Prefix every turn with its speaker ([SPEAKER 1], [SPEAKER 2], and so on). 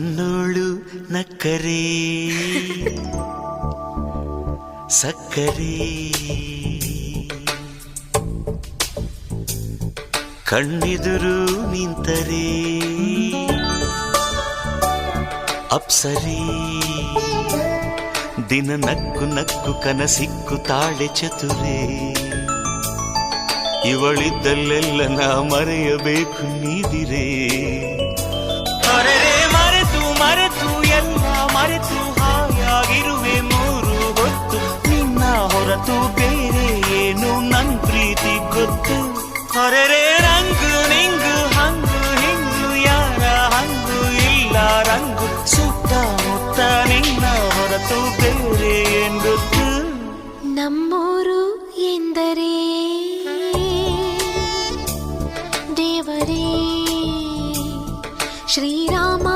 [SPEAKER 1] ನೋಳು ನಕ್ಕರೆ. ಸಕ್ಕರೆ. ಕಣ್ಣೆದುರು ನಿಂತರೆ. ಅಪ್ಸರಿ. ದಿನ ನಕ್ಕು ನಕ್ಕು ಕನಸಿಕ್ಕು ತಾಳೆ ಚತುರೆ. ಇವಳಿದ್ದಲ್ಲೆಲ್ಲ ನಾ ಮರೆಯಬೇಕು ನೀದಿರೇ. ಹೊರತು ಬೇರೆ ಏನು ನನ್ ಪ್ರೀತಿ ಗೊತ್ತು ಹೊರರೆ ರಂಗು ನಿಂಗು ಹಂಗು ಹಿಂಗು ಯಾರ ಹಂಗು ಇಲ್ಲ ರಂಗು ಸುತ್ತ ಮುತ್ತ ನಿನ್ನ ಹೊರತು ಬೇರೆ ಏನ್ ಗೊತ್ತು
[SPEAKER 2] ನಮ್ಮೂರು ಎಂದರೆ ದೇವರೇ ಶ್ರೀರಾಮ